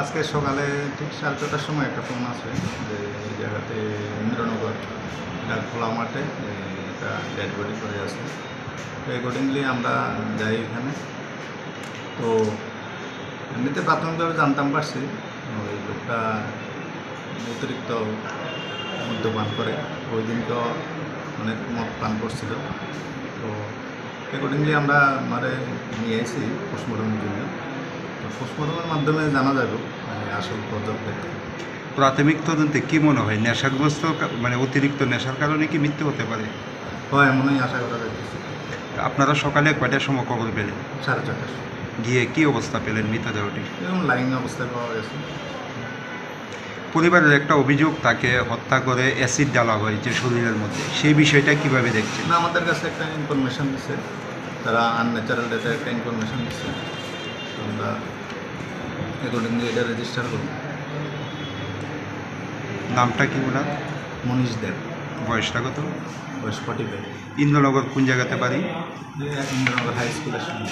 আজকে সকালে ঠিক সাড়ে ছটার সময় একটা ফোন আছে যে এই জায়গাতে ইন্দ্রনগর খোলা মাঠে একটা ডেড বডি করে আছে তো অ্যাকর্ডিংলি আমরা যাই এখানে। তো এমনিতে প্রাথমিকভাবে জানতাম পারছি, ওই লোকটা অতিরিক্ত মদ্যপান করে। ওই দিন তো অনেক মদ পান করছিল। তো অ্যাকর্ডিংলি আমরা মানে নিয়ে এসেছি পোস্টমর্টমের জন্য। পোস্টমর্টমের মাধ্যমে জানা যাবে মানে আসল পর্যবেক্ষণ প্রাথমিক তদন্তে কি মনে হয়? নেশাগ্রস্ত মানে অতিরিক্ত নেশার কারণে কি মৃত্যু হতে পারে? হয় এমনই আশা করা যাচ্ছে। আপনারা সকালে কয়টার সময় খবর পেলেন? সাড়ে চারটার গিয়ে কি অবস্থা পেলেন মৃতদেহটি? এরকম লাইন অবস্থায় পাওয়া গেছে। পরিবারের একটা অভিযোগ তাকে হত্যা করে অ্যাসিড ডালা হয়েছে শরীরের মধ্যে। সেই বিষয়টা কীভাবে দেখছেন? না আমাদের কাছে একটা ইনফরমেশন দিচ্ছে তারা আনন্যাচারাল ডেটে একটা ইনফরমেশন দিচ্ছে আমরা অ্যাকর্ডিংলি এটা রেজিস্টার করুন নামটা কি ওনার? মনীষ দেব। বয়সটা কত? বয়স ফর্টি ফাইভ ইন্দ্রনগর কোন জায়গাতে বাড়ি? ইন্দ্রনগর হাই স্কুলের সঙ্গে